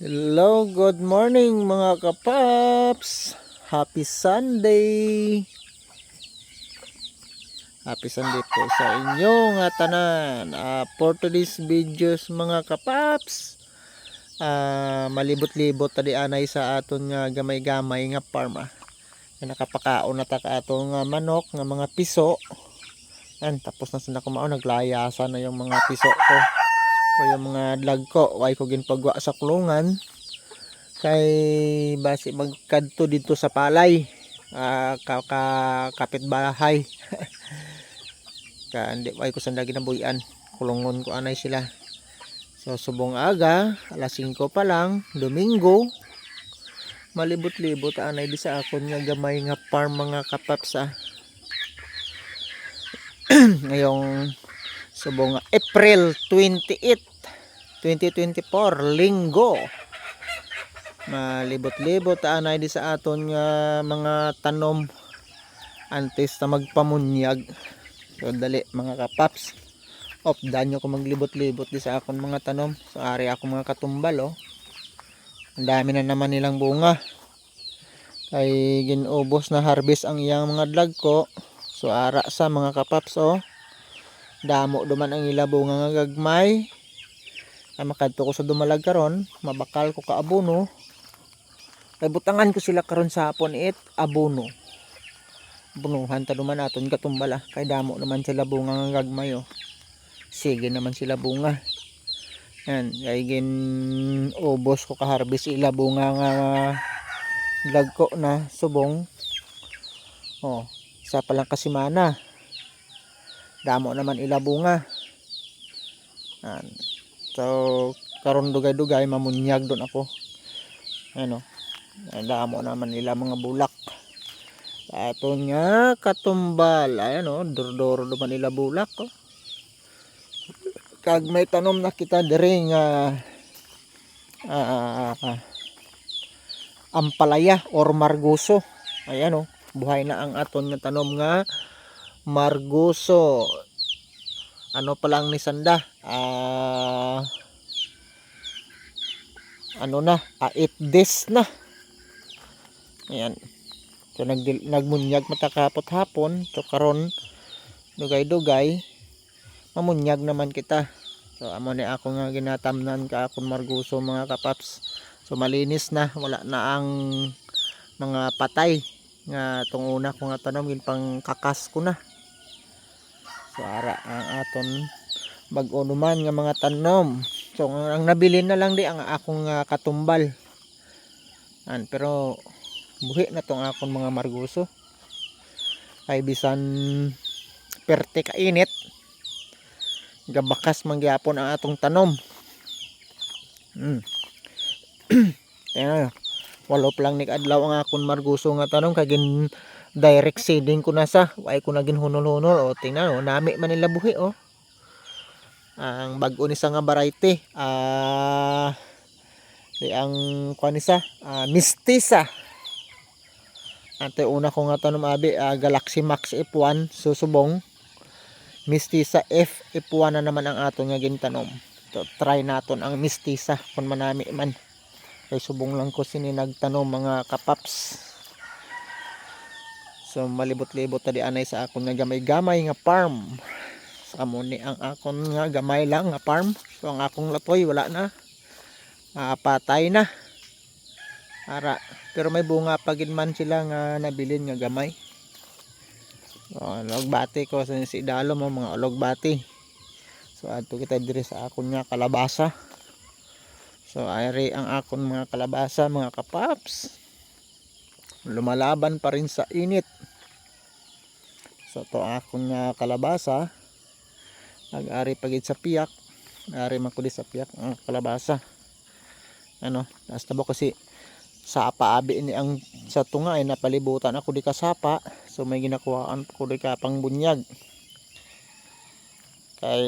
Hello, good morning mga kapaps. Happy Sunday. Happy Sunday po sa inyo nga tanan. Ah, for today's videos mga kapaps. Ah, malibot-libot tadi anay sa aton nga gamay-gamay nga farm ah. Nga nakapakaon na ta ka aton nga manok nga mga piso. Yan, tapos na sila kumaon naglayasan na yung mga piso ko o yung mga lag ko way ko ginpagwa sa kulungan. Kay basi magkadto dito sa palay. Ah ka, ka kapitbahay. Ka hindi way ko sanda ginabuyan. Kulungon ko anay sila. So subong aga alas 5 pa lang domingo. Malibot-libot anay di sa akon nga gamay nga farm mga kapaps ah ngayong subong April 28 2024 linggo. Malibot-libot anay di sa aton nga mga tanom. Antes na magpamunyag. So dali mga kapaps. Op danyo ko maglibot-libot di sa akon mga tanom. So ari ako mga katumbal oh. Ang dami na naman nilang bunga. Kay ginubos na harvest ang iyang mga dlag ko. So ara sa mga kapaps oh. Damo duman ang ila bunga nga gagmay ay makadto ko sa dumalag karon mabakal ko ka abono kay butangan ko sila karon sa hapon it abono bunuhan ta duman aton katumbala. Kay damo naman sila bunga nga gagmay oh sige naman sila bunga. Yan kay gin ubos ko ka harvest. Ila bunga nga lag ko na subong. Oh isa pa lang kasimana. Damo naman ila bunga. Yan So, karon dugay-dugay mamunyag doon ako. Ano? Damo naman nila mga bulak. Ato nga katumbal. Ayan o, durdoro naman nila bulak. Oh. Kag may tanom na kita diri nga ah, ah, ampalaya or marguso. Ayan o, buhay na ang aton nga tanom nga marguso ano pa lang ni Sanda ah ano na? Ah, 8 days na. Ayan. So nag nagmunyag mata kapot hapon. So karon. Dugay dugay mamunyag naman kita. So amo ni ako nga ginatamnan ka akong marguso mga kapaps. So malinis na. Wala na ang mga patay nga tong una ko nga tanom gin pang kakas ko na. So ara ang aton bag-o naman nga mga tanom. So ang, nabili na lang di ang akong uh, katumbal. An pero buhi na tong akong mga marguso. Ay bisan perte ka init. Gabakas mangyapon ang atong tanom. Hmm. Tingnan walo pa lang ni adlaw ang akong marguso nga tanom kay gin direct seeding ko na sa way ko naging hunol-hunol o tingnan o nami man nila buhi o ang bago ni nga variety ah di ang kuan ni sa ah, mistisa ate una ko nga tanom abi ah, Galaxy Max F1 susubong. Mistisa F F1 na naman ang aton nga gintanom. So try naton ang mistisa kung manami man. Kay subong lang ko sini nagtanom mga kapaps. So malibot-libot tadi anay sa akon nga gamay-gamay nga farm. Sa amo ni ang akon nga gamay lang nga farm. So ang akong latoy wala na. Ah, patay na. Ara, pero may bunga pa gid man sila nga nabilin nga gamay. So, logbati ko sa si Dalo mo mga logbati. So adto kita diri sa akon nga kalabasa. So ari ang akon mga kalabasa mga kapaps lumalaban pa rin sa init so to akong nga kalabasa nag-ari pagid sa piyak. Ari man ko sa piyak. Ang kalabasa. Ano nasta ba kasi sapa abi ni ang sa tunga ay napalibutan ako di kasapa so may ginakuhaan ko di ka pangbunyag kay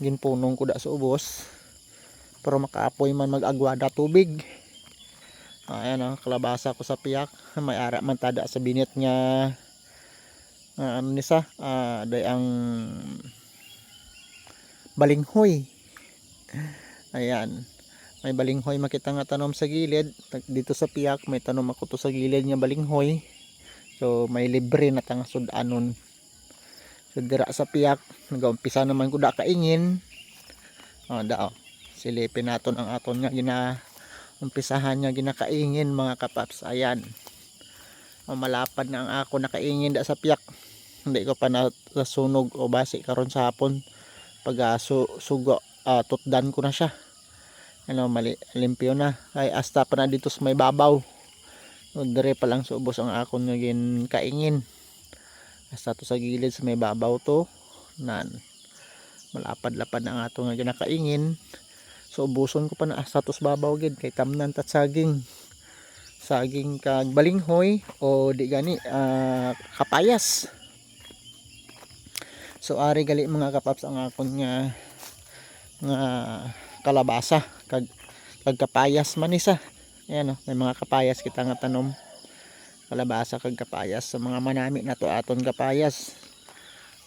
ginpunong ko da sa ubos. Pero makaapoy man mag-agwada tubig. Ayan ang kalabasa ko sa piyak. May ara man tada sa binit nga uh, ano nisa uh, day ang balinghoy. Ayan. May balinghoy makita nga tanom sa gilid. Dito sa piyak may tanom ako to sa gilid nga balinghoy. So may libre na tanga sudanon. So dira sa piyak nagaumpisa naman ko da kaingin. Oh da oh. Silipin naton ang aton nga gina umpisahan nga ginakaingin mga kapaps. Ayan. Oh, malapad na ang ako nakaingin da sa piyak. Hindi ko pa nasunog o basi karon sa hapon pag ah, su, sugo ah, tutdan ko na siya. Ano mali limpyo na. Ay asta pa na dito sa may babaw. Dire pa lang subos ang akon nga gin kaingin. Asta to sa gilid sa may babaw to. Nan malapad-lapad ang ato nga ginakaingin so ubuson ko pa na asta to sa babaw gid. Kay tamnan tat saging. Saging kag balinghoy o di gani ah, kapayas so ari gali mga kapaps ang akon nga nga kalabasa. Kag kag kapayas man isa. Ayan oh, may mga kapayas kita nga tanom. Kalabasa kag kapayas sa mga manami na to aton kapayas.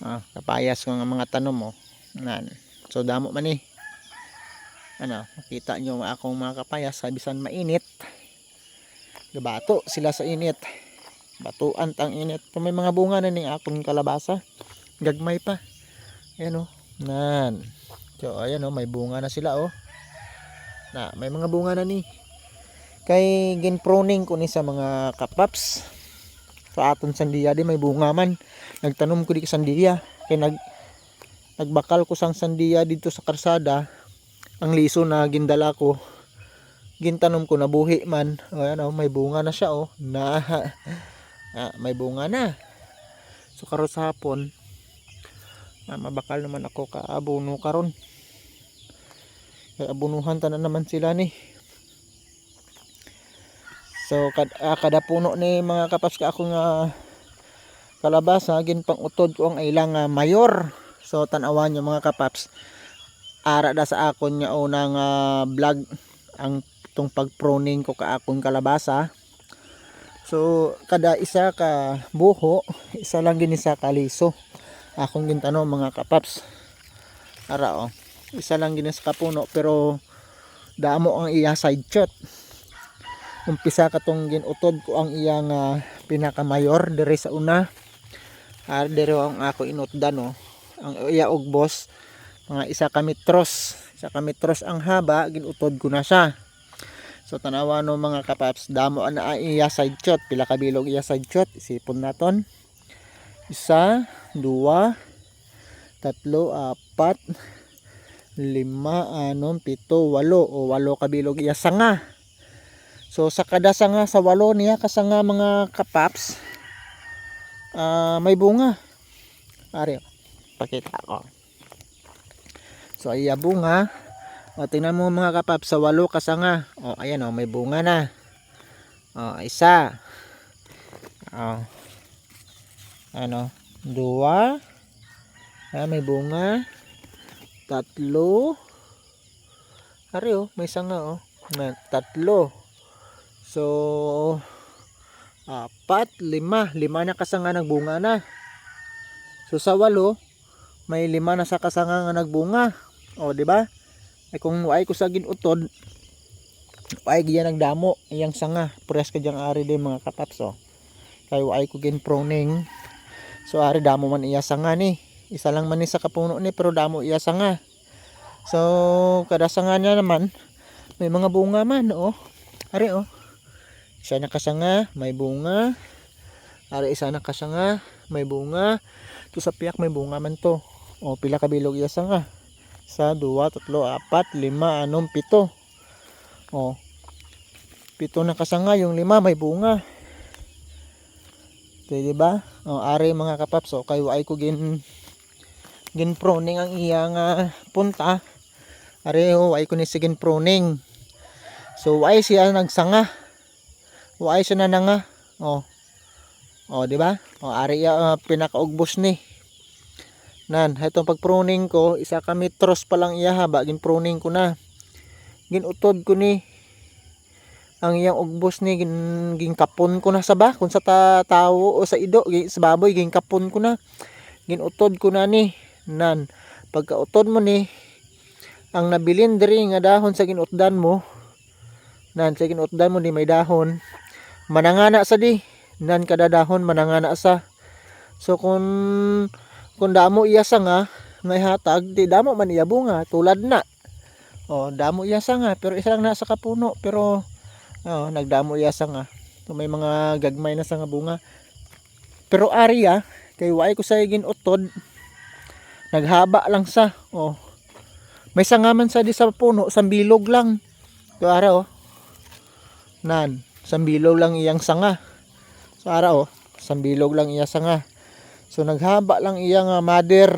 Ah, kapayas ko nga mga tanom oh. Nan so damo man eh. Ano makita nyo akong mga kapayas. Sabisan mainit. Gabato sila sa init. Batuan tang init. So, may mga bunga na ning akong kalabasa gagmay pa ayan oh nan So ayan oh, may bunga na sila oh. Na, may mga bunga na ni. Kay ginproning ko ni sa mga kapaps. Sa aton sandiya di may bunga man. Nagtanom ko di sa sandiya. Kay nag nagbakal ko sang sandiya dito sa karsada. Ang liso na gindala ko. Gintanom ko na buhi man. O ayan oh, may bunga na siya oh. Na ah, may bunga na. So karon sa hapon, Ah, mabakal naman ako kaabuno karon. Kay abunuhan ta na naman sila ni. So kad, ah, kada puno ni mga kapas ka ako nga kalabasa gin pang utod ko ang ilang ah, mayor. So tanawan nyo mga kapaps ara da sa akon nga unang ah, vlog ang tong pagproning ko ka akong kalabasa so kada isa ka buho isa lang gin isa ka liso akong gintano mga kapaps. Ara oh. Isa lang ginis kapuno pero damo ang iya side shot. Umpisa katong ginutod ko ang iyang uh, pinakamayor dire sa una. Ar dire ang ako inutdan oh. Ang iya og boss mga isa ka metros. Isa ka metros ang haba ginutod ko na siya. So tanawa no mga kapaps damo na iya side shot. Pila ka bilog iya side shot isipon naton isa dua tatlo apat lima anom pito walo. O walo kabilog iya sanga. So sa kada sanga sa walo niya kasanga mga kapaps. Ah, may bunga. Ari pakita ko. So iya bunga. O tingnan mo mga kapaps sa walo kasanga. O ayan o may bunga na. O isa. O ano? Dua. Ah, may bunga. Tatlo. Ari oh may sanga oh. Na tatlo. So apat lima. Lima na kasanga nagbunga na. So sa walo may lima na sa kasanga nga nagbunga. Oh di ba? Ay kung ay ko sa ginutod ay giyan nagdamo iyang sanga. Press ka diyang ari din mga kapaps oh. Kay ay ko gin proning So ari damo man iya sanga ni. Isa lang man ni sa kapuno ni pero damo iya sanga. So kada sanga niya naman may mga bunga man oh. Ari oh. Isa na kasanga, may bunga. Ari isa na kasanga, may bunga. To sa piyak may bunga man to. Oh, pila ka bilog iya sanga. Isa, dua, tatlo, apat, lima, anom, pito. Oh. Pito na kasanga, yung lima may bunga. Okay, di ba? O, ari mga kapaps, so kayo ay ko gin gin proning ang iyang uh, punta. Ari ho, ay ko ni sigin proning. So, ay siya nagsanga. Ay siya na nga. O, o di ba? O, ari uh, pinakaugbos ni. Nan, itong pag-pruning ko, isa ka metros pa lang iya haba, gin pruning ko na. Ginutod ko ni ang iyang ugbos ni gin, ginkapon ko na sa ba? Kung sa ta, tao o sa ido sa baboy ginkapon ko na. Ginutod ko na ni nan. Pagkautod mo ni ang nabilin diri nga dahon sa ginutdan mo nan sa ginutdan mo di may dahon. Manangana sa di nan kada dahon manangana sa. So kung kung damo iya sa nga may hatag di damo man iya bunga tulad na. Oh damo iya sa nga pero isa lang na sa kapuno pero oh nagdamo iya sa nga. So, may mga gagmay na sa nga bunga. Pero ariya kay waay ko sa ginutod naghaba lang sa oh. May sangaman sa di sa puno sambilog lang. So ara oh. Nan sambilog lang iyang sanga. So ara oh sambilog lang iya sanga. So naghaba lang iya nga mother.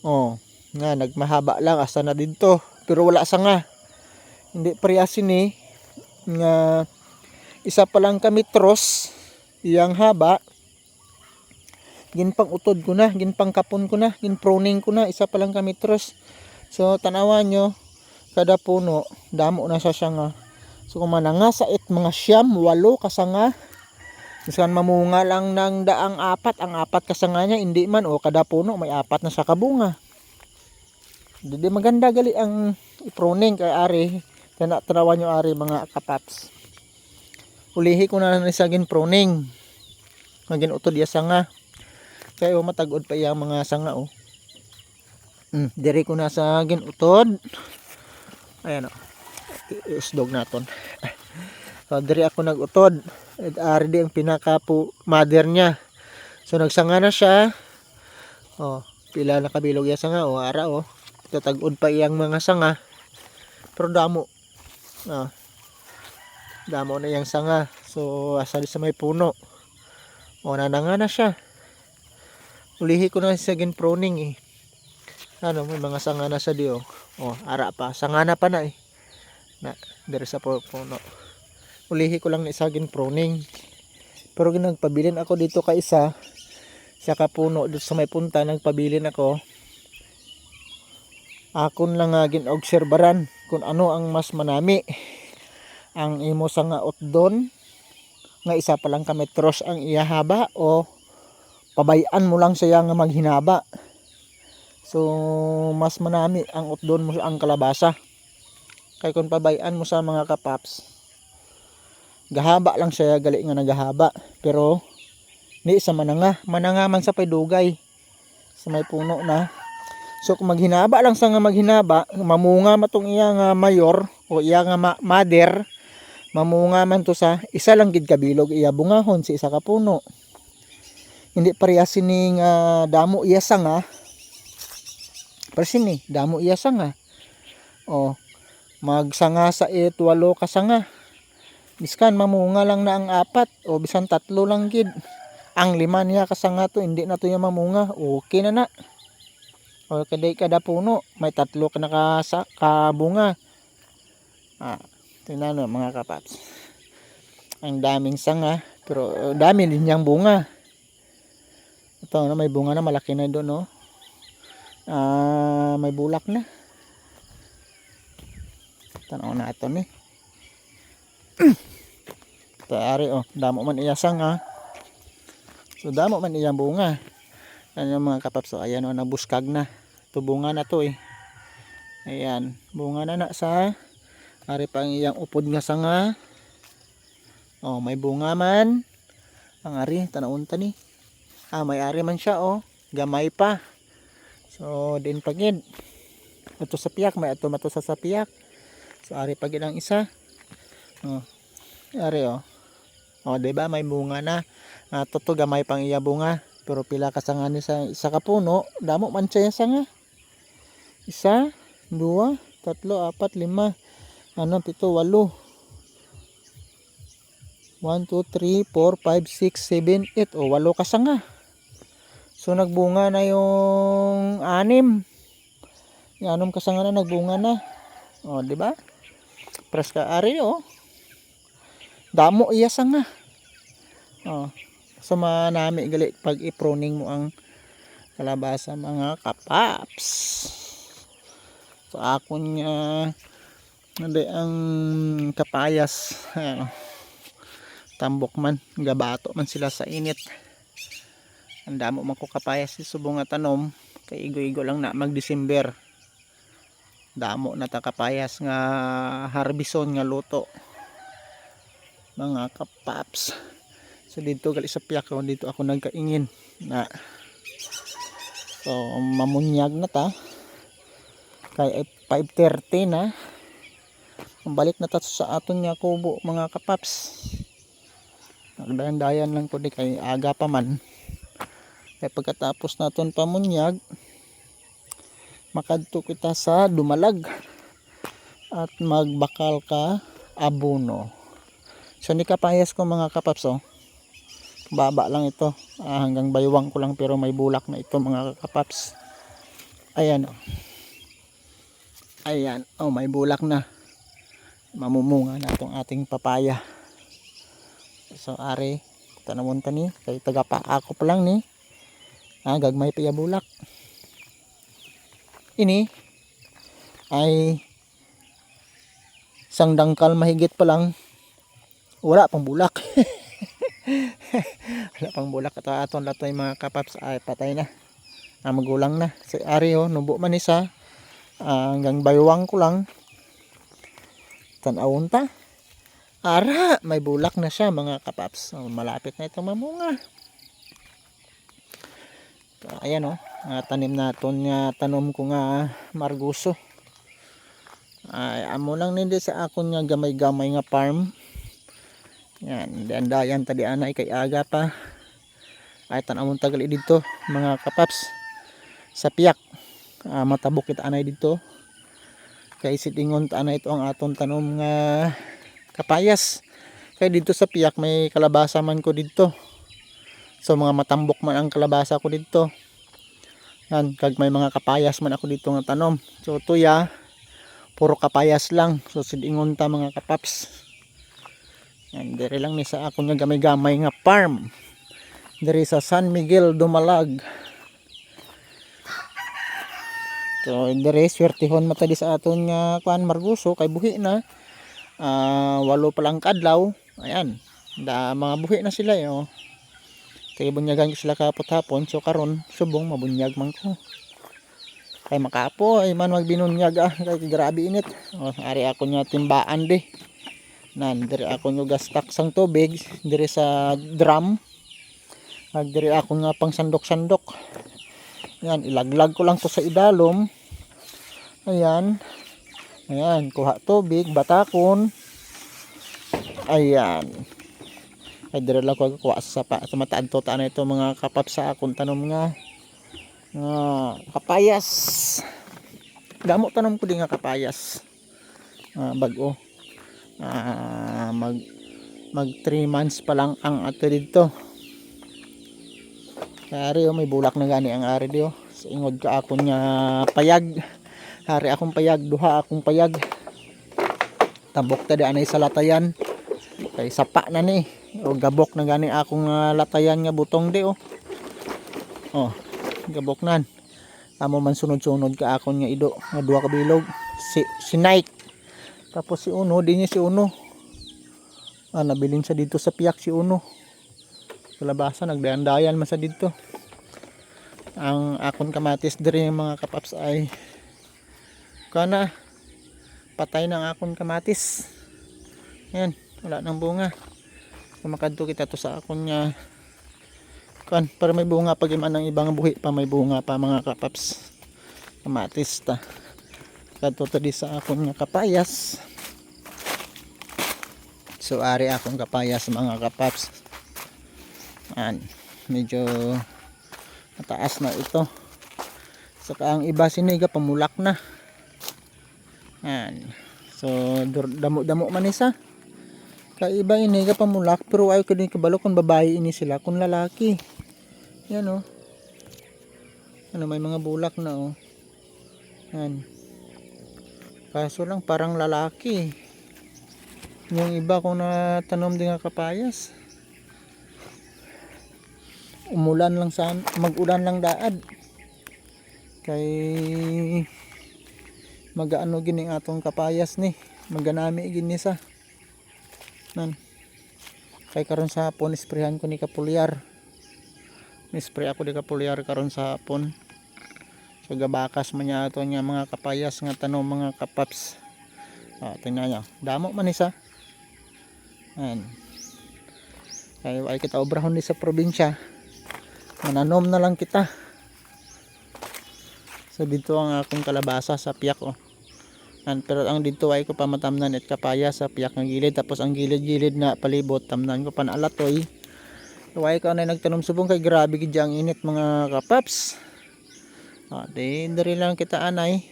Oh nga nagmahaba lang asa na dito. Pero wala sanga. Hindi priyasin eh nga isa pa lang kami tros iyang haba. Ginpang utod ko na ginpang kapon ko na ginproning ko na isa pa lang kami tros. So tanawan nyo kada puno damo na siya siya nga so kung mananga sa it mga siyam walo kasanga Minsan mamunga lang ng daang apat ang apat kasanga niya hindi man o kada puno may apat na sa kabunga. Hindi maganda gali ang iproning kay ari kana tanawan nyo ari mga kapaps ulihi ko na sa gin proning magin utod ya sanga kaya matagod pa iya mga sanga oh. Mm, diri ko na sa ginutod. Ayan oh. Isdog naton. So diri ako nagutod. At ari di ang pinaka po mother niya. So nagsanga na siya. Oh, pila na kabilog iya sanga oh, ara oh. Tatagod pa iyang mga sanga. Pero damo. Ah. Damo na iyang sanga. So asali sa may puno. O nananga na siya. Ulihi ko na sa gin proning eh. Ano may mga sanga na sa dio oh. Ara pa. Sanga na pa na eh. Na dere sa pu- puno. Ulihi ko lang isa gin proning pero ginagpabilin ako dito ka isa. Sa kapuno dito sa may punta nagpabilin ako. Akon lang nga gin-obserbaran kung ano ang mas manami ang imo sa nga otdon nga isa pa lang kami tros ang iyahaba o pabayaan mo lang siya nga maghinaba. So, mas manami ang utdon mo ang kalabasa. Kay kung pabayaan mo sa mga kapaps, gahaba lang siya gali nga nagahaba. Pero, ni sa mananga. Mananga man sa paydugay. Sa may puno na. So, kung maghinaba lang sa nga maghinaba, mamunga matong iya nga mayor o iya nga ma- mother, mamunga man to sa isa lang gid kabilog iya bungahon si isa ka puno. Hindi parehas sining uh, damo iya sanga pero sini damo iya sanga oh magsanga sa it walo ka sanga biskan mamunga lang na ang apat o bisan tatlo lang gid. Ang lima niya kasanga to hindi na to yung mamunga. Okay na na o kaday kada puno may tatlo ka naka sa kabunga ah tingnan mo mga kapaps ang daming sanga pero uh, dami din niyang bunga ito na may bunga na malaki na doon no. Ah, may bulak na. Tanaw na ito ni. Tayari oh, damo man iyasang ha. So damo man iyang bunga. Ano yung mga kapaps so ayan oh, nabuskag na. Ito bunga na to eh. Ayan, bunga na na sa Ari pa ang iyang upod nga sanga. Oh, may bunga man. Ang ari, tanaon ta ni. Ah may ari man siya oh. Gamay pa. So din pagid ito sa piyak may ato mato sa sapiyak so ari pagid ang isa. Oh ari oh. Oh di may bunga na. Ah, toto gamay pang iya bunga pero pila ka sanga ni sa isa ka puno damo man siya sanga isa dua tatlo apat lima ano pito walo 1, 2, 3, 4, 5, 6, 7, 8 o walo ka sanga So nagbunga na yung anim. Yung anim kasanga na nagbunga na. Oh, di ba? Pres ka ari oh. Damo iya sanga. Oh. So manami gali pag i-pruning mo ang kalabasa mga kapaps. So ako niya hindi ang kapayas. Ano, tambok man, gabato man sila sa init. Ang damo man ko kapayas si subong nga tanom kay igo-igo lang na mag December damo na ta kapayas nga harbison nga luto. Mga kapaps so dito gali sa piyak ko dito ako nagkaingin. Na so mamunyag na ta. Kay 5.30 na. Balik na ta sa aton nga kubo mga kapaps. Nagdayan-dayan lang ko di kay aga pa man. Kaya pagkatapos naton pamunyag makadto kita sa dumalag. At magbakal ka abono. So ni kapayas ko mga kapaps oh baba lang ito. Ah, hanggang baywang ko lang pero may bulak na ito mga kapaps. Ayan oh. Ayan. Oh may bulak na. Mamumunga na itong ating papaya. So are tanamon ta ni. Kay taga pa lang ni. Ah, gagmay pa bulak. Ini ay isang dangkal mahigit pa lang. Wala pang bulak wala pang bulak. Ito aton lato yung mga kapaps. Ay patay na. Ah, magulang na. Si Ari oh nubo man isa. Ah, hanggang baywang ko lang. Tanawon ta. Ara may bulak na siya mga kapaps. Oh, malapit na itong mamunga. So, ayan oh. Nga tanim naton nga tanom ko nga marguso. Ay amo lang nindi sa akon nga gamay-gamay nga farm yan dayan tadi anay kay aga pa. Ay tanamon tagal dito mga kapaps. Sa piyak Ah, matabok kita anay dito. Kay sitingon ta anay ito ang aton tanom nga kapayas. Kay dito sa piyak may kalabasa man ko dito. So mga matambok man ang kalabasa ko dito. Yan kag may mga kapayas man ako dito nga tanom. So tuya puro kapayas lang. So silingon ta mga kapaps yan dire lang ni sa ako nga gamay-gamay nga farm. Dire sa San Miguel Dumalag. So dire swertihon mata di sa aton nga kuan marguso kay buhi na. Ah, walo pa lang kadlaw. Ayan da mga buhi na sila yo. Kay bunyagan sila kapot hapon so karon subong mabunyag man ko. Kay makapo ay man magbinunyag ah kay grabe init. Oh, ari ako nya timbaan di nan dire ako nyo gastak sang tubig dire sa drum. Ag dire ako nga pang sandok-sandok yan ilaglag ko lang to sa idalom. Ayan. Ayan kuha tubig batakon. Ayan. Ay dire lang ko kuha sa sapa sa mataan to taan ito mga kapap sa akong tanom nga nga kapayas. Damo tanom ko din nga kapayas. Ah, bago Ah, mag mag 3 months pa lang ang ato dito Ari oh, may bulak na gani ang ari dio. Sa ingod ka akon nga payag. Hari akong payag, duha akong payag. Tabok ta di anay sa latayan. Kay sapa na ni. O gabok na gani akong nga latayan nga butong di oh. Oh, gabok nan. Amo man sunod-sunod ka akon nga ido nga duha ka bilog. Si si Nike. Tapos si Uno, di niya si Uno. Ah, nabilin sa dito sa piyak si Uno. Kalabasa nagdayan-dayan man sa dito. Ang akon kamatis diri mga kapaps ay kana patay ng akon kamatis. Yan wala nang bunga. Kumakadto kita to sa akon nga kan para may bunga pag iman ng ibang buhi pa may bunga pa mga kapaps. Kamatis ta kadto to di sa akon nga kapayas so ari akong kapayas mga kapaps Yan. Medyo mataas na ito. Saka ang iba siniga pamulak na. Yan. So dur- damo-damo man isa. Kay iba iniga pamulak pero ayaw ko din kabalo kung babae ini sila kung lalaki. Yan oh. Ano may mga bulak na oh. Yan. Kaso lang parang lalaki. Yung iba kung natanom din nga kapayas umulan lang sa magulan lang daad. Kay magaano gini atong kapayas ni maganami gini sa nan. Kay karon sa hapon isprehan ko ni kapulyar. Ni ako ni kapulyar karon sa hapon So gabakas man niya ito niya mga kapayas nga tanong mga kapaps. Ah, tingnan niyo. Damo man isa. Ayan. Kaya ay kita obrahon di sa probinsya. Mananom na lang kita. So dito ang akong kalabasa sa piyak oh. An, pero ang dito ay ko pamatamnan at kapaya sa piyak ng gilid tapos ang gilid-gilid na palibot tamnan ko panalatoy. Luway ko na nagtanom subong kay grabe gid ang init mga kapaps. Ah, di diri lang kita anay.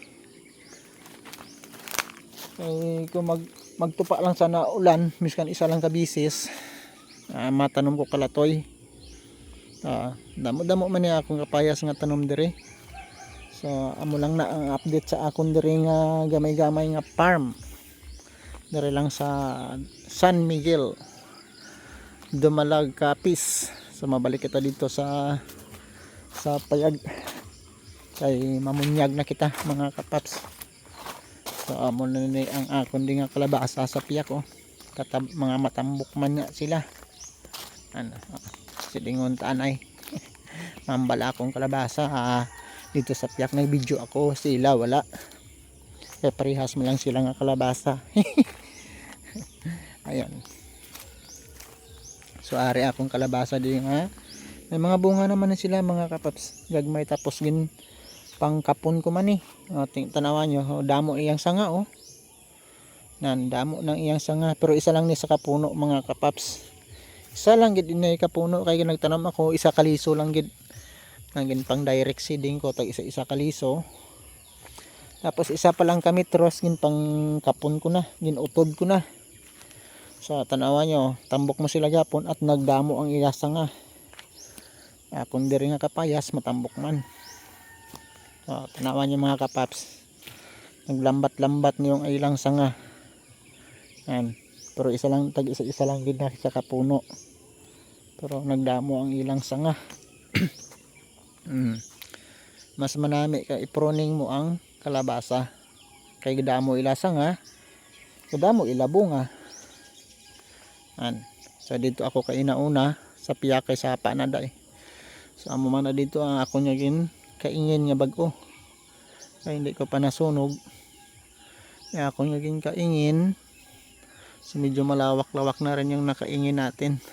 Ay kung mag magtupa lang sana ulan, miskan isa lang ka bisis. Ah, matanom ko kalatoy. Ah, damo-damo man niya akong kapayas nga tanom diri. So amo lang na ang update sa akon diri nga gamay-gamay nga farm. Diri lang sa San Miguel. Dumalag Capiz. So mabalik kita dito sa sa payag kay mamunyag na kita mga kapaps. So amo na ni ang akon di nga kalabasa sa piyak oh. Katab mga matambok man nga sila. Ano? ah, Silingon tanay. Mambala akong kalabasa. Ah, dito sa piyak nag video ako sila wala kaya parehas mo lang sila nga kalabasa ayun so ari akong kalabasa din nga may mga bunga naman na sila mga kapaps gagmay tapos gin pang kapon ko man eh. O, tanawan nyo o, damo iyang sanga oh. Nan damo ng iyang sanga pero isa lang ni sa kapuno mga kapaps. Isa lang gid ni kapuno kay nagtanam ako isa kaliso lang gid. Naging pang direct seeding ko tag isa-isa kaliso. Tapos isa pa lang kami tros gin pang kapon ko na gin utod ko na. Sa tanawa nyo tambok mo sila gapon at nagdamo ang ilasa nga apon diri nga kapayas matambok man so, tanawa nyo mga kapaps naglambat-lambat niyong ilang sanga yan pero isa lang tag isa-isa lang gid na sa kapuno pero nagdamo ang ilang sanga Mm. Mas manami ka iproning mo ang kalabasa. Kay gidamo ilasa nga. Gidamo ilabunga. An. So dito ako kay inauna sa piyakay sa panaday. So amo man na dito ang ako niya gin kaingin nga bago. Kaya hindi ko pa nasunog. Kaya ako niya gin kaingin. So medyo malawak-lawak na rin yung nakaingin natin.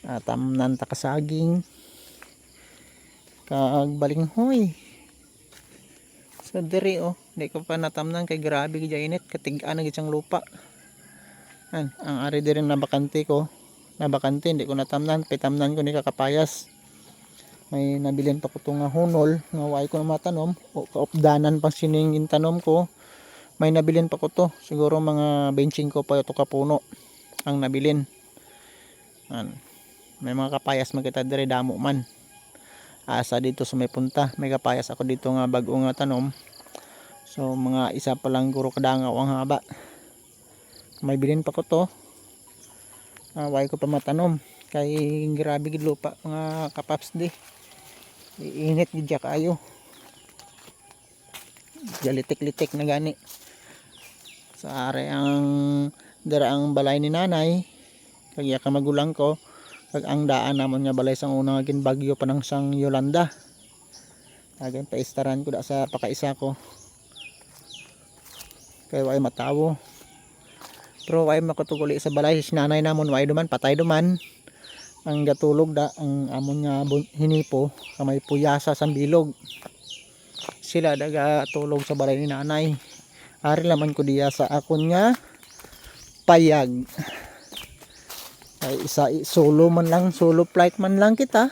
At um, nanta kasaging kag balinghoy sa diri oh di ko pa natamnan kay grabe gid init katigaan na gid siyang lupa an ang ari diri na bakante ko na bakante hindi ko natamnan pitamnan ko ni kakapayas may nabilin pa ko to nga hunol nga way ko na matanom. O kaopdanan pang siningin tanom ko. May nabilin pa ko to siguro mga benching ko pa ito kapuno ang nabilin. An may mga kapayas makita diri damo man. Asa dito sa may punta. May kapayas ako dito nga bago nga tanom. So mga isa pa lang guro kadangaw ang haba. May bilin pa ko to uh, way ko pa matanom. Kay grabe gid lupa mga kapaps di iinit gid siya kayo jalitik-litik na gani. Sa are ang dara ang balay ni nanay. Kagya ka magulang ko kag ang daan namon nga balay sang unang agin bagyo pa ng sang Yolanda. Agin paistaran ko da sa pakaisa ko. Kay way matawo. Pero way makutuguli sa balay. Si nanay namon way duman patay duman ang gatulog da ang amon nga hinipo kamay puyasa sa bilog. Sila daga tulog sa balay ni nanay. Ari laman ko diya sa akon nga payag. Ay isa solo man lang solo flight man lang kita.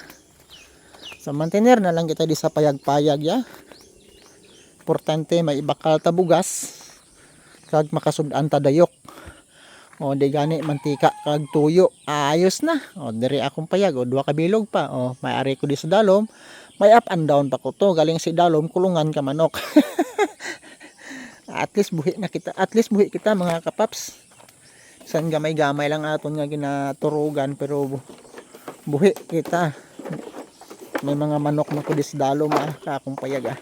Sa mantener na lang kita di sa payag-payag ya. Importante may ibakal ta bugas. Kag makasud-an ta dayok o di gani mantika kag tuyo. Ayos na. O diri akong payag. O duha ka pa. O may ari ko di sa dalom. May up and down pa ko to. Galing si dalom kulungan ka manok. At least buhi na kita. At least buhi kita mga kapaps. San gamay-gamay lang aton nga ginaturugan pero bu- buhi kita. May mga manok man ko di sa dalom ah. Kakong payag ah.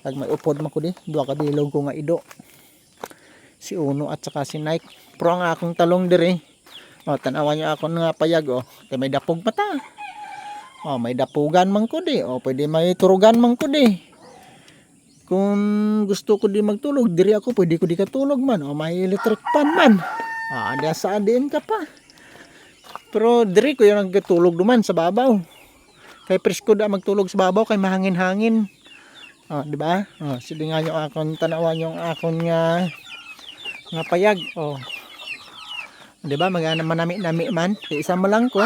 Kag may upod man ko di duha ka bilog ko nga ido si Uno at saka si Nike. Pero ang akong talong diri. O tanawan niyo ako nga payag o kay may dapog pa o may dapugan man ko di. O pwede may turugan man ko di. Kung gusto ko di magtulog diri ako pwede ko di katulog man. O may electric fan man. Di saan din ka pa. Pero diri ko yung nagtulog duman sa babaw. Kay presko da magtulog sa babaw kay mahangin-hangin. Ah di ba? Ah sige nga yung akon tanawan yung akon nga nga payag oh di ba magana manami-nami man isa mo lang ko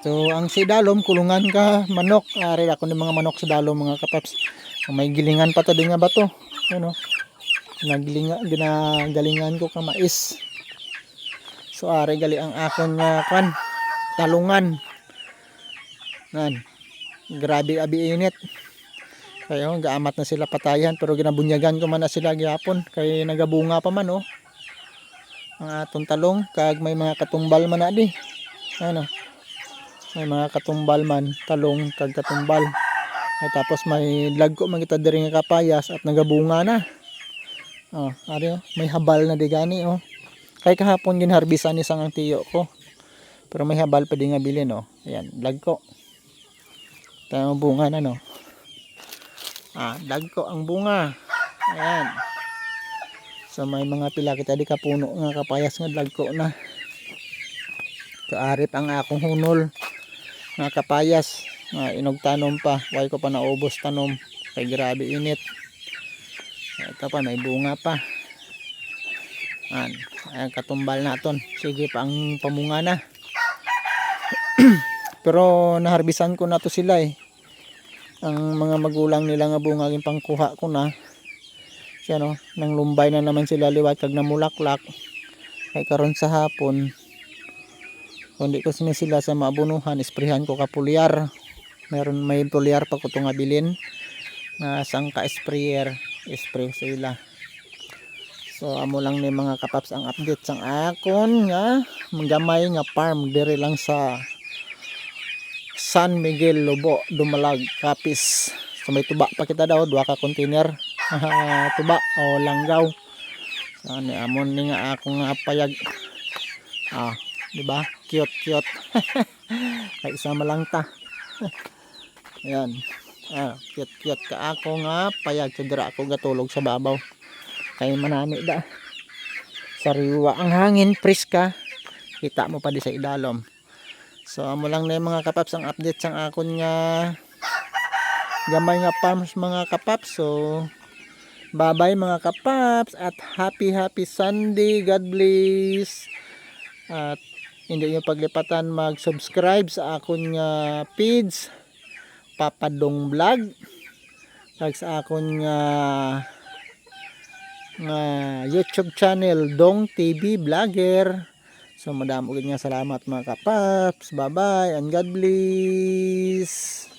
So, ang sidalom, kulungan ka, manok. Ari ako ng mga manok sa dalom, mga kapaps. May gilingan pa din nga ba to? Ano? Nagilinga, ginagalingan ko ka mais. So, ari gali ang akon nga kwan. Talungan. Nan. Grabe abi init. Kaya oh, gaamat na sila patayan pero ginabunyagan ko man na sila gyapon kay nagabunga pa man oh. Ang atong talong kag may mga katumbal man na di. Ano? may mga katumbal man talong kag katumbal. Ay tapos may lagko man kita diri nga kapayas at nagabunga na. Oh ari oh, may habal na di gani oh. Kay kahapon ginharbisan ni sang ang tiyo ko. Pero may habal pa di nga bilin oh. Ayan lagko. Tayo bunga na no ah lagko ang bunga. Ayan. So may mga pila kita di kapuno nga kapayas nga lagko na. Kaarip ang akong hunol nga kapayas. Nga inog tanom pa. Way ko pa naubos tanom? Kay grabe init. Ito pa may bunga pa. An ayan katumbal naton sige pa ang pamunga na. Pero naharbisan ko na to sila eh ang mga magulang nila nga bunga yung pangkuha ko na. Siya no? Nang lumbay na naman sila liwat kag namulaklak. Kay karon sa hapon kung di ko sini sila sa maabunuhan isprehan ko kapulyar meron may pulyar pa ko itong abilin na sangka sprayer spray sila so amo lang ni mga kapaps ang update sang akon nga magamay nga farm dire lang sa San Miguel Lobo Dumalag Kapis so may tuba pa kita daw duha ka container. Tuba o langgaw. So ni amon ni nga ako nga payag ah di ba? Cute cute. Kay isama lang ta ayan. Ah, cute cute ka ako nga payag. Sa dira ako gatulog sa babaw. Kay manami da. Sariwa ang hangin preska kita mo pa di sa idalom so amo lang na yung mga kapaps ang update sang akon nga gamay nga farms mga kapaps. So bye bye mga kapaps at happy happy Sunday. God bless. At hindi nyo paglipatan mag-subscribe sa akon nga page Papadong Vlog. Kag sa akon nga nga YouTube channel Dong TV Vlogger so madamo gid nga salamat mga kapaps. Bye bye and God bless